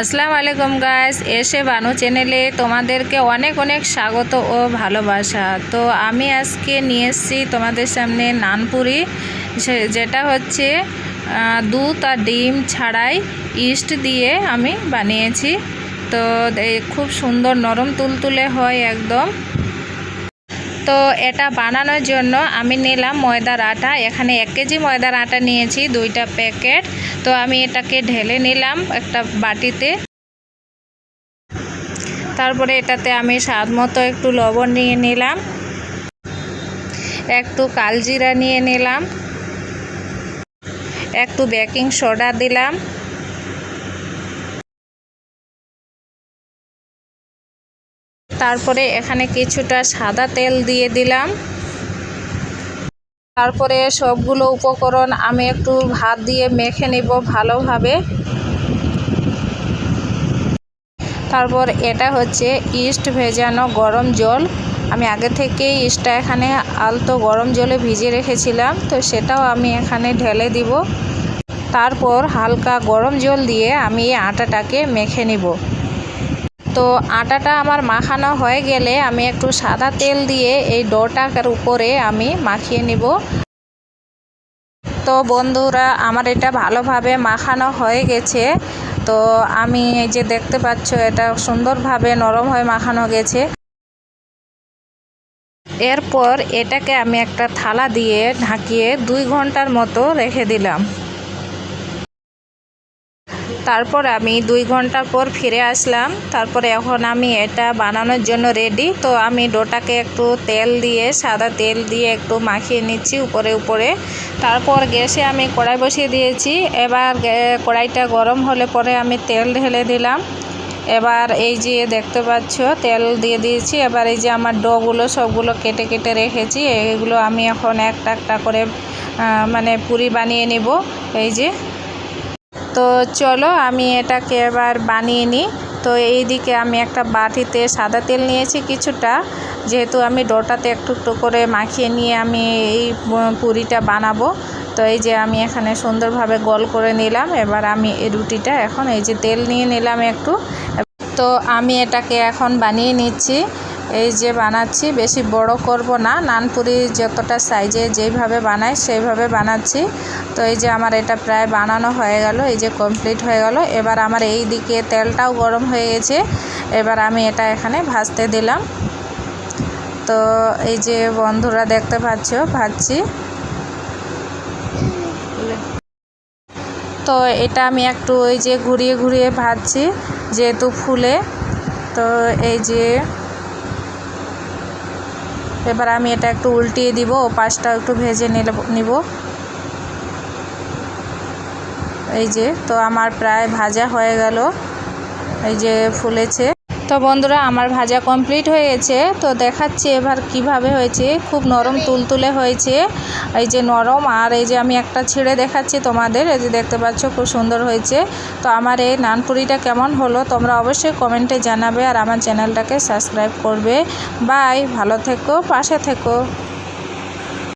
আসসালামু আলাইকুম গাইস এসে বানু চ্যানেলে তোমাদেরকে অনেক অনেক স্বাগত ও ভালোবাসা। তো আমি আজকে নিয়ে এসেছি তোমাদের সামনে নানপুরি যেটা হচ্ছে দুধ আর ডিম ছাড়াই ইস্ট দিয়ে আমি বানিয়েছি। তো খুব সুন্দর নরম তুলতুলে হয় একদম। তো এটা বানানোর জন্য আমি নিলাম ময়দার আটা এখানে এক কেজি ময়দার আটা নিয়েছি, দুইটা প্যাকেট। তো আমি এটাকে ঢেলে নিলাম একটা বাটিতে। তারপরে এটাতে আমি স্বাদ মতো একটু লবণ নিয়ে নিলাম। একটু কালজিরা নিয়ে নিলাম। একটু বেকিং সোডা দিলাম। তারপরে এখানে কিছুটা সাদা তেল দিয়ে দিলাম। তারপরে সবগুলো উপকরণ আমি একটু ভাত দিয়ে মেখে নেব ভালোভাবে। তারপর এটা হচ্ছে ইস্ট ভেজানো গরম জল। আমি আগে থেকেই ইস্টটা এখানে আলতো গরম জলে ভিজে রেখেছিলাম, তো সেটাও আমি এখানে ঢেলে দিব। তারপর হালকা গরম জল দিয়ে আমি এই আটাটাকে মেখে নিব। তো আটাটা আমার মাখানো হয়ে গেলে আমি একটু সাদা তেল দিয়ে এই ডোটার উপরে আমি মাখিয়ে নিব। তো বন্ধুরা, আমার এটা ভালোভাবে মাখানো হয়ে গেছে। তো আমি এই যে দেখতে পাচ্ছ, এটা সুন্দরভাবে নরম হয়ে মাখানো গেছে। এরপর এটাকে আমি একটা থালা দিয়ে ঢাকিয়ে দুই ঘণ্টার মতো রেখে দিলাম। তারপর আমি দুই ঘণ্টা পর ফিরে আসলাম। তারপরে এখন আমি এটা বানানোর জন্য রেডি তো আমি ডোটাকে একটু তেল দিয়ে, সাদা তেল দিয়ে একটু মাখিয়ে নিচ্ছি উপরে উপরে। তারপর গ্যাসে আমি কড়াই বসিয়ে দিয়েছি। এবার কড়াইটা গরম হলে পরে আমি তেল ঢেলে দিলাম। এবার এই যে দেখতে পাচ্ছ, তেল দিয়ে দিয়েছি। এবার এই যে আমার ডোগুলো সবগুলো কেটে কেটে রেখেছি। এগুলো আমি এখন একটা একটা করে মানে পুরি বানিয়ে নেব। এই যে তো চলো আমি এটাকে এবার বানিয়ে নিই। তো এই দিকে আমি একটা বাটিতে সাদা তেল নিয়েছি কিছুটা। যেহেতু আমি ডোটাতে একটু একটু করে মাখিয়ে নিয়ে আমি এই পুরিটা বানাবো। তো এই যে আমি এখানে সুন্দরভাবে গোল করে নিলাম। এবার আমি এই রুটিটা এখন এই যে তেল নিয়ে নিলাম একটু। তো আমি এটাকে এখন বানিয়ে নিচ্ছি। এই যে বানাচ্ছি, বেশি বড় করব না। নানপুরি যতটা সাইজে যেইভাবে বানাই, সেইভাবে বানাচ্ছি। তো এই যে আমার এটা প্রায় বানানো হয়ে গেল, এই যে কমপ্লিট হয়ে গেল। এবার আমার এই দিকে তেলটাও গরম হয়ে গেছে। এবার আমি এটা এখানে ভাজতে দিলাম। তো এই যে বন্ধুরা দেখতে পাচ্ছ, ভাজছি। তো এটা আমি একটু ওই যে ঘুরিয়ে ঘুরিয়ে ভাজছি, যেহেতু ফুলে। তো এই যে এবার আমি এটা একটু উল্টিয়ে দিব ও পাশটা একটু ভেজে নিলে নিব। এই যে, তো আমার প্রায় ভাজা হয়ে গেল, এই যে ফুলেছে। তো বন্ধুরা, আমার ভাজা কমপ্লিট হয়ে গেছে। তো দেখাচ্ছি এবার কীভাবে হয়েছে। খুব নরম তুলতুলে হয়েছে। এই যে নরম, আর এই যে আমি একটা ছিঁড়ে দেখাচ্ছি তোমাদের। এই যে দেখতে পাচ্ছ, খুব সুন্দর হয়েছে। তো আমার এই নানপুরিটা কেমন হলো, তোমরা অবশ্যই কমেন্টে জানাবে। আর আমার চ্যানেলটাকে সাবস্ক্রাইব করবে। বাই, ভালো থেকো, পাশে থেকো।